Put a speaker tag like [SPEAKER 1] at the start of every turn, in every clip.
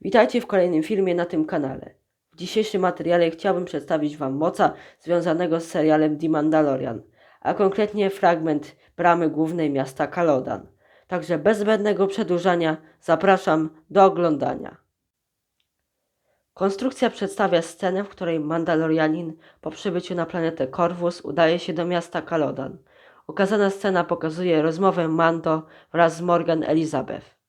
[SPEAKER 1] Witajcie w kolejnym filmie na tym kanale. W dzisiejszym materiale chciałbym przedstawić Wam moca związanego z serialem The Mandalorian, a konkretnie fragment bramy głównej miasta Kalodan. Także bez zbędnego przedłużania zapraszam do oglądania. Konstrukcja przedstawia scenę, w której Mandalorianin po przybyciu na planetę Corvus udaje się do miasta Kalodan. Ukazana scena pokazuje rozmowę Mando wraz z Morgan Elizabeth.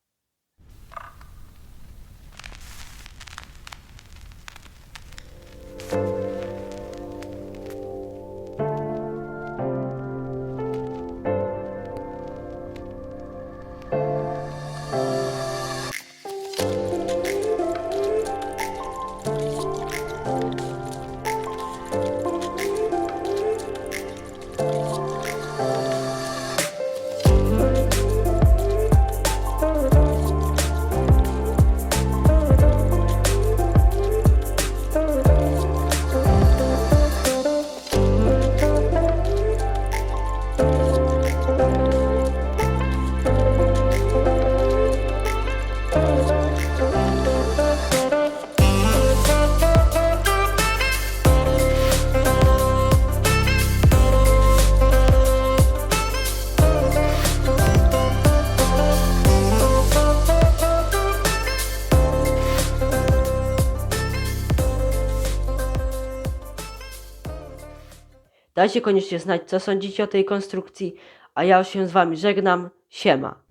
[SPEAKER 1] Dajcie koniecznie znać, co sądzicie o tej konstrukcji, a ja się z Wami żegnam. Siema.